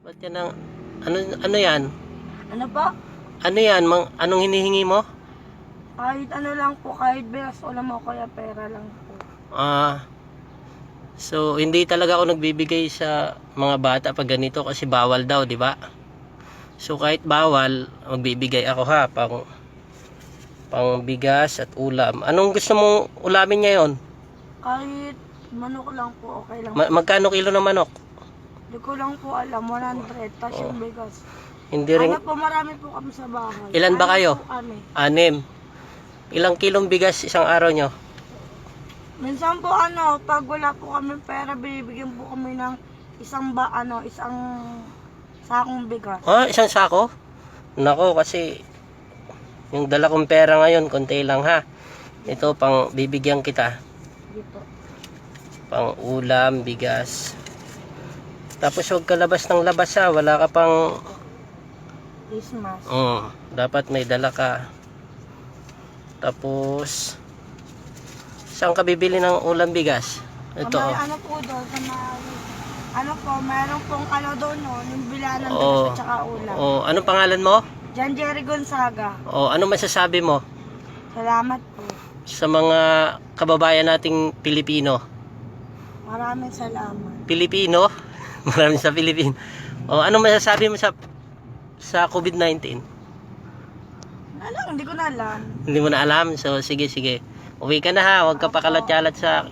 Ba't yan ang, ano, ano yan? Ano po? Ano yan? Mang, anong hinihingi mo? Kahit ano lang po, kahit bilas ulam mo, kaya pera lang po. Ah, so hindi talaga ako nagbibigay sa mga bata pag ganito kasi bawal daw, di ba? So kahit bawal, magbibigay ako ha, pang pang bigas at ulam. Anong gusto mong ulamin ngayon? Kahit manok lang po, okay lang. Ma- magkano kilo ng manok? Hindi ko lang po alam, 100, tapos yung bigas. Hindi rin Ano po, marami po kami sa bahay. Ilan ba Ano kayo? po kami? anim. Ilang kilong bigas isang araw nyo? Minsan po ano, pag wala po kami pera, binibigyan po kami ng isang ba, ano, isang sakong bigas. Ah, isang sako? Nako, kasi yung dala kong pera ngayon, konti lang ha. Ito, pang bibigyan kita. Po. Pang ulam, bigas. Tapos huwag ka labas ng labas ha. Wala ka pang... Christmas. Mm, dapat may dala ka. Tapos... Saan ka bibili ng ulam bigas? Ito. May oh. ano po doon, ano po, mayroon pong ano doon, no, yung bilanan Oo. doon at saka ulam. Oh, anong pangalan mo? Jan Jerry Gonzaga. Oh, ano masasabi mo Salamat po. sa mga kababayan nating Pilipino? Maraming salamat. Pilipino. Maraming sa Pilipino. O, ano masasabi mo sa sa COVID-19? Alam, hindi ko na alam. Hindi mo na alam. So, sige, sige. Uwi ka na ha. Huwag ka pakalat-yalat sa